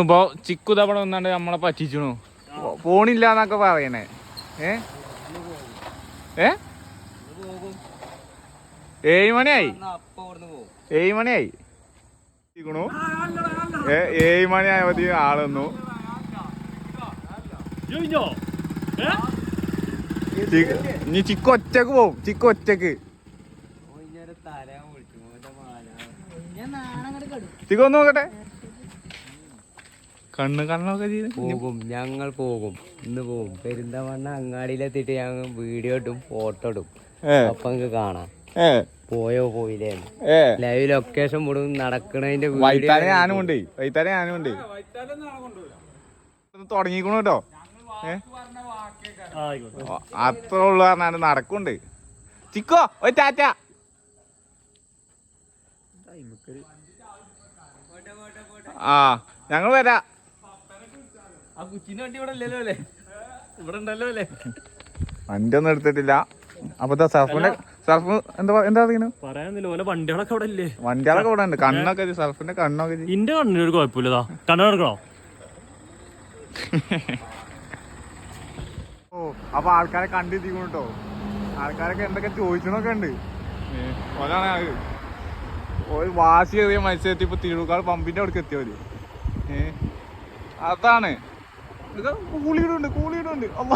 ഇപ്പൊ ചിക്കു തവണ വന്നാണ്ട് നമ്മളെ പറ്റിച്ചു പോണില്ല എന്നൊക്കെ പറയണേ. ഏ? ഏ? ഏഴ് മണിയായി? ഏഴ് മണിയായി. ഏ ഏഴ് ആൾ ആളൊന്നു ഇനി ചിക്കു ഒറ്റയ്ക്ക് പോവും. ചിക്കു ഒറ്റയ്ക്ക്. ചിക്കു ഒന്ന് നോക്കട്ടെ. കണ്ണ് കണ്ണൊക്കെ ചെയ്ത്? പോകും ഞങ്ങൾ പോകും. ഇന്ന് പോകും. പെരിന്തമണ്ണ അങ്ങാടിയിലെത്തിയിട്ട് ഞങ്ങൾ വീഡിയോ ഇടും ഫോട്ടോ ഇടും. അപ്പൊ കാണാം. പോയോ പോയില്ലേ ലൈവ് ലൊക്കേഷൻ വിടും നടക്കണതിന്റെ വൈത്താലെ ഞാനും ഉണ്ട്. വൈത്താലെ ഞാനും ഉണ്ട്. തുടങ്ങിക്കണു കേട്ടോ. ഏ? ഓ, അത്ര ഉള്ളു പറഞ്ഞാൽ നടക്കുന്നുണ്ട്. ചിക്കോ ഒരു ടാറ്റ. ആ ഞങ്ങൾ വരാ. ആ കുച്ചിന്റെ വണ്ടി ഇവിടെ ഇല്ലല്ലോ അല്ലേ? ഇവിടെ ഉണ്ടല്ലോ അല്ലേ? വണ്ടി ഒന്നും എടുത്തിട്ടില്ല. അപ്പൊ സർഫിന്റെ സർഫ് എന്താ എന്താ പറയുന്നത് പറയാനില്ല ഓലെ വണ്ടികളൊക്കെ അവിടെ ഇല്ലേ? വണ്ടികളൊക്കെ ഇവിടെ ഉണ്ട്. കണ്ണൊക്കെ സർഫിന്റെ കണ്ണൊക്കെ ഇന്റെ കണ്ണിന് ഒരു കുഴപ്പമില്ലതാ. കണ്ണു നടക്കണോ ഓ അപ്പൊ ആൾക്കാരെ കണ്ടെത്തിക്കണം കേട്ടോ ആൾക്കാരൊക്കെ എന്തൊക്കെ ചോദിച്ചണൊക്കെ ഉണ്ട്. ഓലാണ് അത്. ഒരു വാശി കയറിയ മത്സരത്തിൽ ഇപ്പൊ തിരുവുക്കാട് പമ്പിന്റെ അവിടേക്ക് എത്തിയവര്. ഏ. അതാണ്. കൂളിയിടുണ്ട് കൂളിയിടുണ്ട്. അമ്മ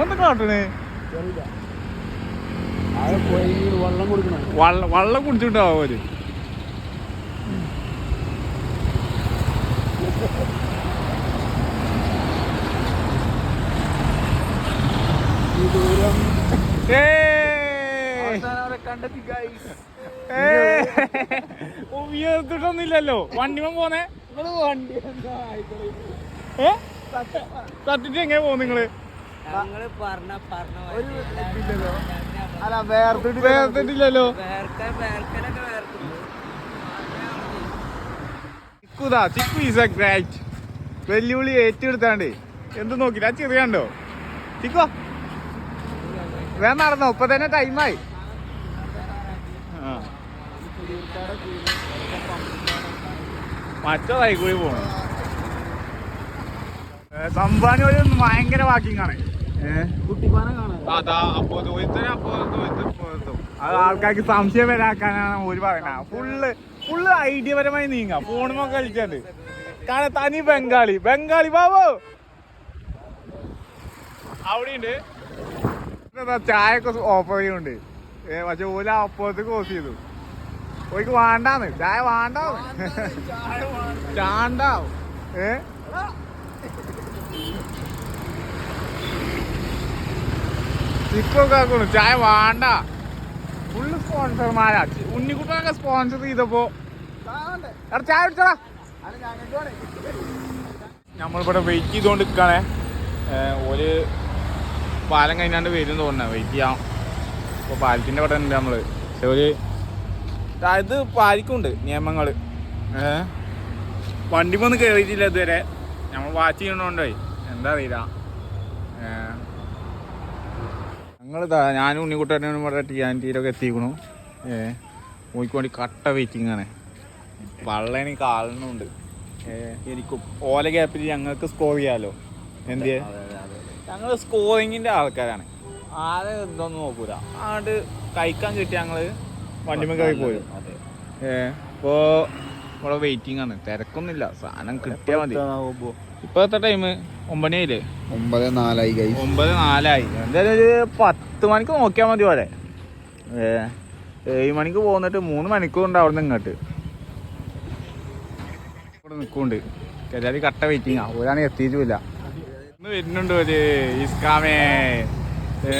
ഓന്ത് കാട്ടണേ വെള്ളം കുടിച്ചിട്ടുണ്ടാവും അവർ. ഉയർത്തിട്ടൊന്നുമില്ലല്ലോ വണ്ടിമ പോന്നെ? ഏ? തട്ടിട്ട് എങ്ങനെ പോകും നിങ്ങൾ? വേർത്തിട്ടില്ലല്ലോ. ചിക്കുതാ ചിക്കു ഈസ് എ ഗ്രേറ്റ് വെല്ലുവിളി ഏറ്റെടുത്താണ്ട്. എന്ത് നോക്കില്ല ആ ചെറിയാണ്ടോ ചിക്കോ വേ. നടന്നോ? ഇപ്പൊ തന്നെ ടൈമായി മറ്റേതായി കൂടി പോണു. സംഭാനി ഒരു ഭയങ്കര വാക്കിംഗ് ആണ്. അത് ആൾക്കാർക്ക് സംശയം വരാക്കാനാണ് ഒരു പറയണ. Full full ഐഡിയപരമായി നീങ്ങ. ഫോണുമോ കളിച്ചത് കാരണം തനി ബംഗാളി. ബംഗാളി ബാബു! അവിടെയുണ്ട്. ചായ ഒക്കെ ഓഫർ ചെയ്യുന്നുണ്ട് പക്ഷെ ഓല അപ്പുറത്ത് ക്ലോസ് ചെയ്തു. ഓയ്ക്ക് വേണ്ടാന്ന്. ചായ വേണ്ടാന്ന്. ചാണ്ടാവും. ഏ? ചിക്കൊക്കെ ആക്കണു. ചായ വേണ്ട. ഫുള്ള് സ്പോൺസർമാരാ. ഉണ്ണിക്കുട്ടനൊക്കെ സ്പോൺസർ ചെയ്തപ്പോ എടാ ചായ കുടിച്ചടാ. നമ്മളിവിടെ വെയിറ്റ് ചെയ്തുകൊണ്ട് നിൽക്കണേ ഒരു പാലം കഴിഞ്ഞാണ്ട് വരും തോന്നണേ വെയിറ്റ് ചെയ്യാം. അപ്പൊ പാലത്തിന്റെ ഇവിടെ ഉണ്ട് നമ്മൾ. പക്ഷെ ഒരു ആ, പാലിക്കുന്നുണ്ട് നിയമങ്ങൾ വണ്ടി വണ്ടിമൊന്നും കയറിയിട്ടില്ല ഇതുവരെ. നമ്മൾ വാച്ച് ചെയ്യണോണ്ടേ. എന്താ അറിയില്ല ഞങ്ങളിതാ ഞാനും ഉണ്ണിക്കുട്ടനും ഇവിടെ ടി ആൻ ടിയിലൊക്കെ എത്തിക്കണു ഏ? പോയിക്ക് വേണ്ടി കട്ട വെയിറ്റിംഗ് ആണ്. പള്ളേണി കാളുന്നുണ്ട് എനിക്കും ഓല ഗ്യാപ്പിൽ ഞങ്ങൾക്ക് സ്കോർ ചെയ്യാലോ? എന്ത് ഞങ്ങൾ സ്കോറിങ്ങിന്റെ ആൾക്കാരാണ്. ആരെ ഇതൊന്നും നോക്കൂല. ആണ്ട് കഴിക്കാൻ കിട്ടിയ ഞങ്ങൾ വണ്ടിമ കയറി പോരും ഏ അപ്പോ ഇവിടെ വെയിറ്റിംഗ് ആണ്. തിരക്കൊന്നുമില്ല. സാധനം കിട്ടിയാ മതി. ഇപ്പോഴത്തെ ടൈം ഒമ്പതിനായില്ലേ ഒമ്പത് നാലായി കൈ ഒമ്പത് നാലായി. എന്തായാലും ഒരു പത്ത് മണിക്ക് നോക്കിയാൽ മതി പോലെ ഏ ഏഴ് മണിക്ക് പോന്നിട്ട് മൂന്ന് മണിക്കൂർ ഉണ്ട് അവിടെ നിന്ന് ഇങ്ങോട്ട്. ഇവിടെ നിൽക്കുന്നുണ്ട് കരുതാതി കട്ട വെയിറ്റിംഗ് ആ. ഒരാണെങ്കിൽ എത്തിയിട്ടില്ല ഇന്ന് വരുന്നുണ്ട് ഒരു ഇസ്കാമേ ഏ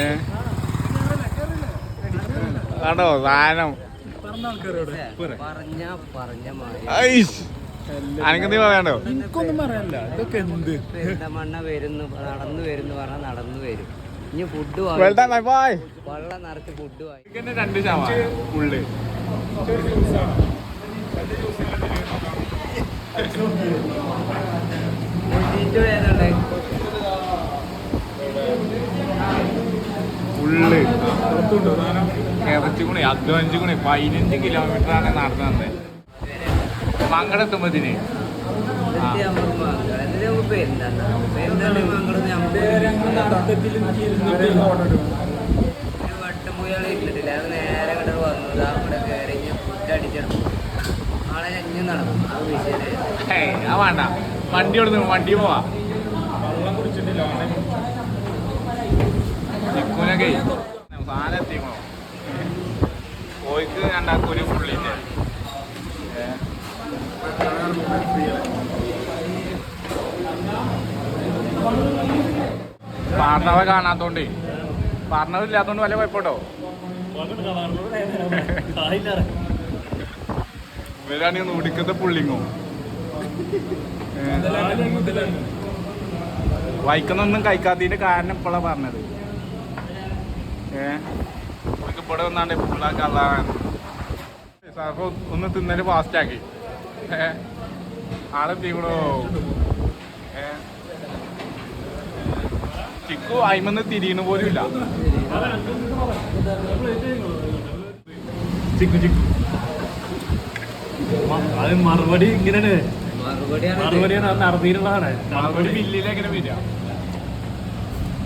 കണ്ടോ സാധനം. പറഞ്ഞ പറഞ്ഞ മാതിരി. ഇതൊക്കെ എന്ത്? പെരിന്തമണ്ണ വരുന്നു നടന്നു വരുന്നു പറഞ്ഞാൽ നടന്നു വരും. ഇനി ഫുഡ് വെള്ളം നിറച്ച് ഫുഡ് വാങ്ങി. രണ്ട് ഉള്ളു. ഉള്ളു ഇറച്ചി അധ്വാനിച്ച് ഗുണി പതിനഞ്ച് അത് നേരെ ഇങ്ങോട്ട് വന്നത് അവിടെ കയറി ഫുഡ് അടിച്ചെടുത്തു ആളെ ഞഞ്ഞു നടക്കും അത് വിഷയം വേണ്ട വണ്ടി കൊടുത്തു വണ്ടി പോവാ ചിക്കുനൊക്കെ സാധനം എത്തിക്കണോ കോഴിക്ക് രണ്ടാക്കും ഒരു പുള്ളിന്റെ പാർണവ കാണാത്തോണ്ട്. പാർണവില്ലാത്തോണ്ട് വല്ല കുഴപ്പമുണ്ടോ? ഇവരാണെങ്കിൽ നൂടിക്കത്തെ പുള്ളിങ്ങോ. വൈക്കുന്നൊന്നും കഴിക്കാത്തതിന്റെ കാരണം ഇപ്പോഴാണ് പറഞ്ഞത്. ഏ നമുക്ക് ഇവിടെ വന്നാണ്ട് പിള്ളേർക്ക് സാറിപ്പോ ഒന്ന് തിന്നൽ ഫാസ്റ്റാക്കി. ഏ? ആളെത്തിക്കണോ ഏ? ചിക്കു അയിമെന്ന് തിരിയണ പോലും ഇല്ല. ചിക്കു ചിക്കു. അത് മറുപടി ഇങ്ങനെയാണ്. മറുപടിയാണ്. മറുപടിയാണ് നടന്നിട്ടുള്ളതാണ് മറുപടി മറുപടി ബില്ലിലെങ്ങനെ വരിക?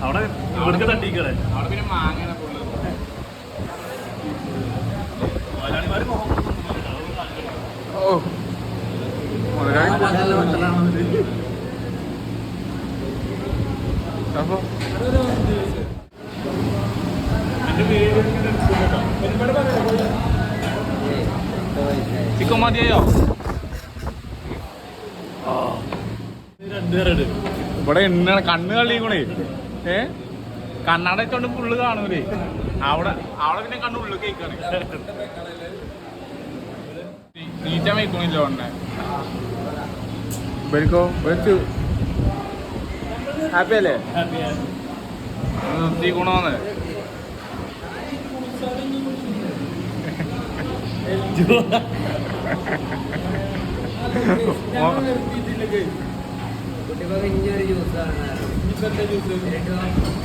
അവിടെ അവിടെ തട്ടിക്കണേ അവിടെ പിന്നെ മാങ്ങ ഓ. അപ്പൊ? ചിക്കൻ ഇവിടെ എണ്ണ കണ്ണ് കള്ളിക്കണേ ഏ? കണ്ണാട വെച്ചോണ്ട് ഫുള്ള് കാണൂലേ? അവിടെ അവിടെ പിന്നെ കണ്ണു ഉള്ളു കേൾക്കാണ്. നീച്ച വയ്ക്കണില്ല ഉണ്ടെ ഇവരിക്കോ വെച്ചു. ഹാപ്പി അല്ലേ? നിർത്തിക്കണോന്ന്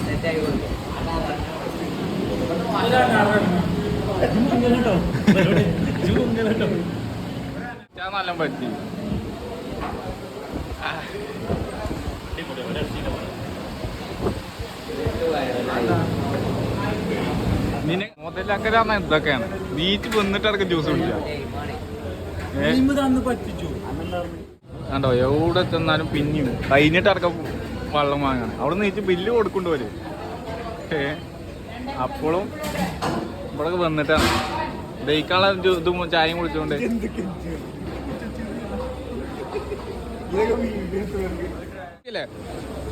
സെറ്റായി കൊടുക്കും ഞാൻ നല്ല പറ്റി. നിന്നെ മുതലാക്കരാന്ന ഇതൊക്കെയാണ് നീച്ച് വന്നിട്ട് അടക്കം ജ്യൂസ് കുടിക്കാം. ഏ? കണ്ടോ എവിടെ ചെന്നാലും പിന്നെയും കഴിഞ്ഞിട്ട് അടക്കം വെള്ളം വാങ്ങണം. അവിടെ നീച്ച് ബില്ല് കൊടുക്കേണ്ടി വരും ഏ അപ്പോഴും ഇവിടെ വന്നിട്ടാണ് ദഹിക്കാനുള്ള ജ്യൂ- ഇതും ചായയും കുടിച്ചോണ്ട്.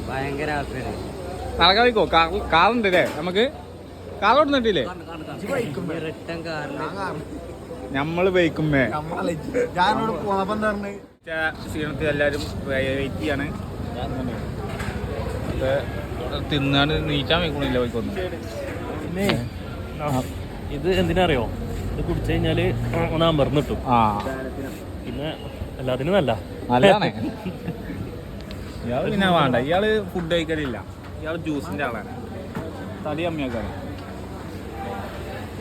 ഭയങ്കര നടക്കാൻ വയ്ക്കോ കാറുണ്ട് അല്ലേ നമുക്ക്? കാർ കൊടുത്തിട്ടില്ലേ നമ്മൾ ബൈക്കുമ്പേ ഞാനോട് പോണപ്പം തന്നെ ക്ഷീണത്തിൽ എല്ലാവരും വെയിറ്റ് ചെയ്യാണ്. ഇത് തിന്നാണ് നീച്ചാൻ വെക്കണില്ല പിന്നെ ഇത് എന്തിനറിയോ? ഇത് കുടിച്ചു കഴിഞ്ഞാൽ ഒന്ന് മറന്നിട്ടു പിന്നെ എല്ലാത്തിനും നല്ല. നല്ലതാണ്. ഇയാൾ പിന്നെ വേണ്ട. ഇയാൾ ഫുഡ് കഴിക്കലില്ല. ഇയാൾ ജ്യൂസിന്റെ ആളാണ്. തടി അമ്മയാക്കാണ്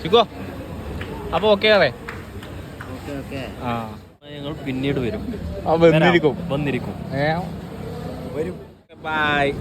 ചിക്കോ? അപ്പൊ ഓക്കെ അതെ ഓക്കെ ഓക്കെ ആ. ഞങ്ങൾ പിന്നീട് വരും. ആ വന്നിരിക്കും. വന്നിരിക്കും. വരും. ബൈ